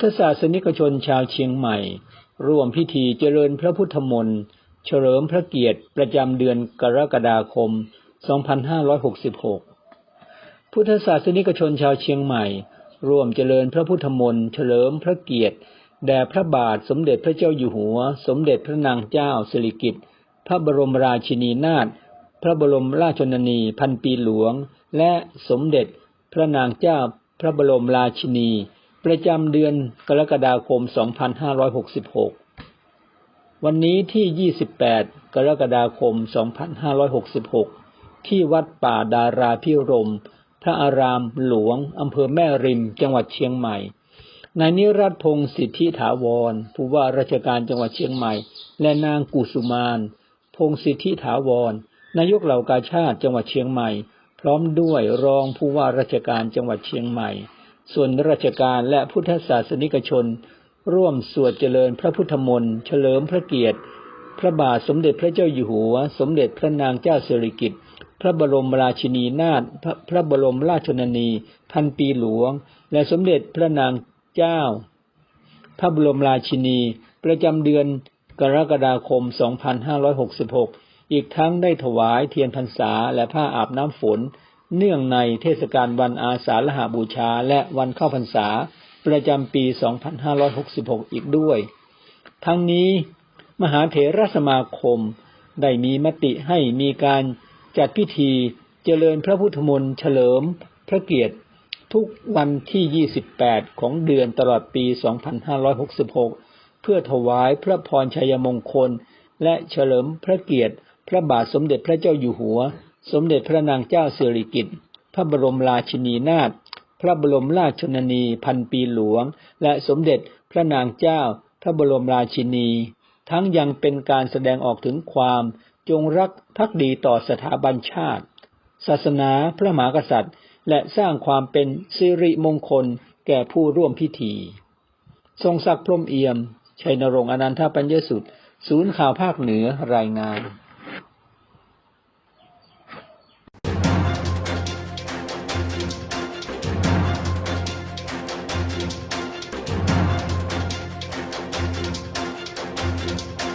ทธศาสนิกชนชาวเชียงใหม่ ร่วมพิธีเจริญพระพุทธมนต์เฉลิมพระเกียรติประจำเดือนกรกฎาคม 2566 พุทธศาสนิกชนชาวเชียงใหม่ ร่วมเจริญพระพุทธมนต์เฉลิมพระเกียรติแด่พระบาทสมเด็จพระเจ้าอยู่หัว สมเด็จพระนางเจ้าสิริกิติ์พระบรมราชินีนาถพระบรมราชชนนีพันปีหลวง และสมเด็จพระนางเจ้าพระบรมราชินี ประจำเดือนกรกฎาคม 2566 วันนี้ที่ 28 กรกฎาคม 2566 ที่วัดป่าดาราพิรม พระอารามหลวง อำเภอแม่ริม จังหวัดเชียงใหม่ นายนิรัตพงศ์สิทธิถาวร ผู้ว่าราชการจังหวัดเชียงใหม่ และนางกุสุมาน พงศ์สิทธิถาวร นายกเหล่ากาชาติจังหวัดเชียงใหม่ พร้อมด้วยรองผู้ว่าราชการจังหวัดเชียงใหม่ ส่วนราชการและพุทธศาสนิกชน ร่วมสวดเจริญพระพุทธมนต์เฉลิมพระเกียรติ พระบาทสมเด็จพระเจ้าอยู่หัว สมเด็จพระนางเจ้าสิริกิติ์พระบรมราชินีนาถพระพระบรมราชชนนี พันปีหลวง และสมเด็จพระนางเจ้า พระบรมราชินี ประจำเดือนกรกฎาคม 2566 อีกทั้งได้ถวายเทียนพรรษาและผ้าอาบน้ำฝน เนื่องในเทศกาลวันอาสาฬหาบูชาและวันเข้าพรรษาประจำปี 2566 อีกด้วย ทั้งนี้มหาเถรสมาคมได้มีมติให้มีการจัดพิธีเจริญพระพุทธมนต์เฉลิมพระเกียรติทุกวันที่ 28 ของเดือนตลอดปี 2566 เพื่อถวายพระพรชัยมงคล และเฉลิมพระเกียรติ พระบาทสมเด็จพระเจ้าอยู่หัว สมเด็จพระนางเจ้าสิริกิติ์พระบรมราชินีนาถพระบรมราชชนนีพันปีหลวง และสมเด็จพระนางเจ้า พระบรมราชินี ทั้งยังเป็นการแสดงออกถึงความจงรักภักดีต่อสถาบันชาติ ศาสนาพระมหากษัตริย์ และสร้างความเป็นสิริมงคลแก่ผู้ร่วมพิธี ทรงศักดิ์พรมเอี่ยม ชัยนรงค์อนันทปัญญสุตศูนย์ข่าวภาคเหนือรายงาน